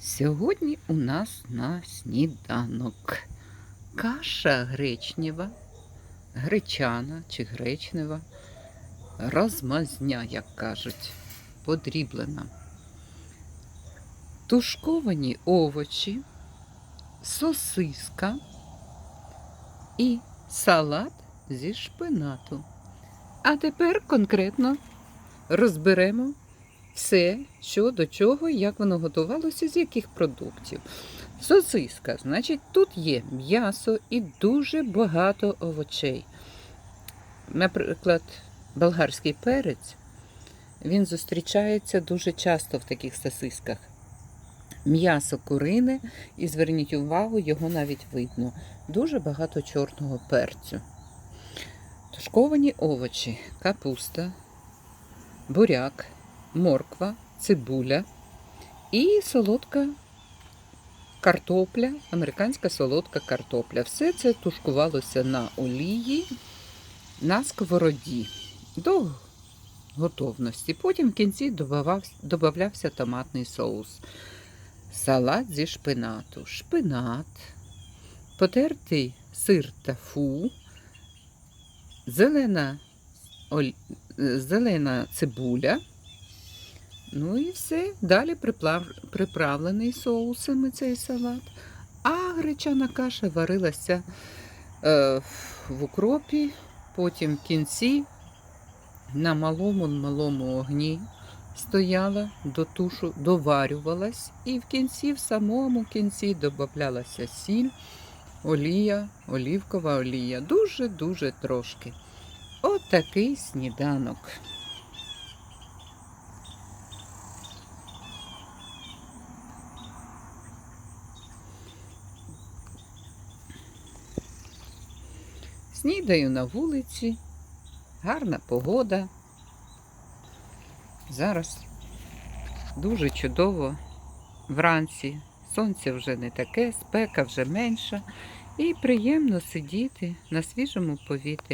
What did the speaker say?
Сьогодні у нас на сніданок каша гречнева, гречана чи гречнева, розмазня, як кажуть, подріблена. Тушковані овочі, сосиска і салат зі шпинату. А тепер конкретно розберемо все, що до чого, як воно готувалося, з яких продуктів. Сосиска, значить, тут є м'ясо і дуже багато овочей. Наприклад, болгарський перець, він зустрічається дуже часто в таких сосисках. М'ясо курине, і зверніть увагу, його навіть видно. Дуже багато чорного перцю. Тушковані овочі, капуста, буряк, морква, цибуля і солодка картопля, американська солодка картопля. Все це тушкувалося на олії на сковороді до готовності. Потім в кінці додавався, томатний соус. Салат зі шпинату. Шпинат, потертий сир тафу, зелена, оль... зелена цибуля. Ну і все. Далі приплав... приправлений соусами цей салат. А гречана каша варилася е, в укропі, потім в кінці на малому-малому огні стояла до тушу, доварювалась, і в кінці, в самому кінці, додавалася сіль, олія, олівкова олія. Дуже-дуже трошки. От сніданок. Снідаю на вулиці, гарна погода. Зараз дуже чудово вранці. Сонце вже не таке, спека вже менша. І приємно сидіти на свіжому повітрі.